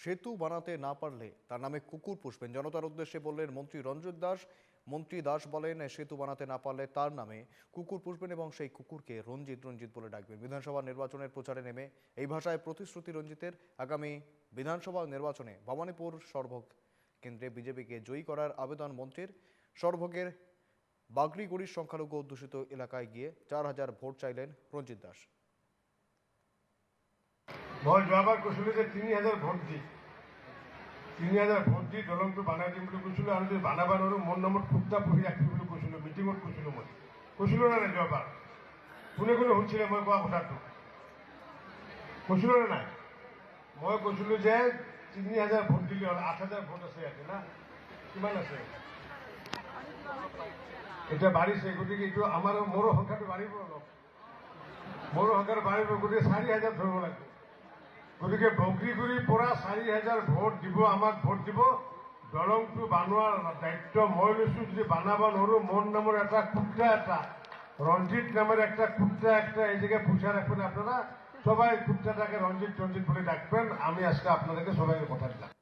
সেতু বানাতে না পারলে তার নামে কুকুর পুষবেন। জনতার উদ্দেশ্যে বললেন মন্ত্রী রঞ্জিত দাস। মন্ত্রী দাস বলেন, সেতু বানাতে না পারলে তার নামে কুকুর পুষবেন এবং সেই কুকুরকে রঞ্জিত রঞ্জিত বলে ডাকবেন। বিধানসভা নির্বাচনের প্রচারে নেমে এই ভাষায় প্রতিশ্রুতি রঞ্জিতের আগামী বিধানসভা নির্বাচনে ভবানীপুর সর্বক কেন্দ্রে বিজেপিকে জয়ী করার আবেদন মন্ত্রীর। সর্বকের বাগড়িগুড়ির সংখ্যালঘু অধ্যুষিত এলাকায় গিয়ে চার হাজার ভোট চাইলেন রঞ্জিত দাস। মই যোৱাবাৰ কৈছিলোঁ যে তিনি হাজাৰ ভোট দি, তিনি হাজাৰ ভোট দি দলংটো বনাই দিম বুলি কৈছিলোঁ আৰু যদি বনাব নোৱাৰোঁ, মোৰ নামত কুৰ্তা পঢ়ি ৰাখিম বুলি কৈছিলোঁ, মিটিঙত কৈছিলোঁ মই। কৈছিলোঁ নে নাই যোৱাবাৰ? কোনে কোনে শুনিছিলে মই কোৱা কথাটো? কৈছিলোঁ নে নাই? মই কৈছিলোঁ যে তিনি হাজাৰ ভোট দিলে হ'ল, আঠ হাজাৰ ভোট আছে ইয়াতে না? কিমান আছে? এতিয়া বাঢ়িছে, গতিকে এইটো আমাৰ, মোৰো সংখ্যাটো বাঢ়িব অলপ। মোৰো সংখ্যাটো বাঢ়িব, গতিকে চাৰি হাজাৰ ধৰিব লাগিব। গতিকে বগৰীগুৰিৰ পৰা চাৰি হাজাৰ ভোট দিব, আমাক ভোট দিব। দলংটো বনোৱাৰ দায়িত্ব মই লো যদি বনাব নো মোৰ নামৰ এটা কুত্তা এটা রঞ্জিত নামের একটা কুত্তা একটা এই জায়গায় পুষা রাখবেন আপনারা সবাই কুত্তাটাকে রঞ্জিত রঞ্জিত বলে ডাকবেন। আমি আজকে আপনাদেরকে সবাইকে কথা দিলাম।